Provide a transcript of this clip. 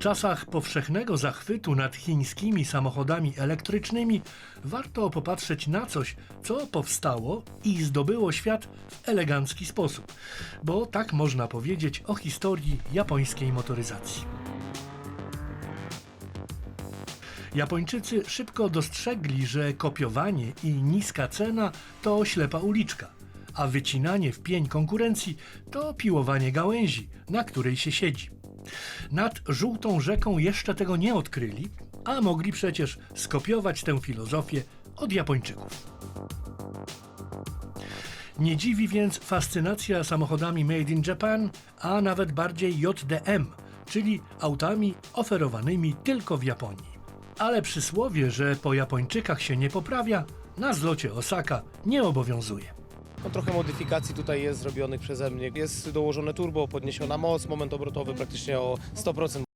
czasach powszechnego zachwytu nad chińskimi samochodami elektrycznymi warto popatrzeć na coś, co powstało i zdobyło świat w elegancki sposób, bo tak można powiedzieć o historii japońskiej motoryzacji. Japończycy szybko dostrzegli, że kopiowanie i niska cena to ślepa uliczka, a wycinanie w pień konkurencji to piłowanie gałęzi, na której się siedzi. Nad żółtą rzeką jeszcze tego nie odkryli, a mogli przecież skopiować tę filozofię od Japończyków. Nie dziwi więc fascynacja samochodami Made in Japan, a nawet bardziej JDM, czyli autami oferowanymi tylko w Japonii. Ale przysłowie, że po Japończykach się nie poprawia, na zlocie Osaka nie obowiązuje. No, trochę modyfikacji tutaj jest zrobionych przeze mnie. Jest dołożone turbo, podniesiona moc, moment obrotowy praktycznie o 100%.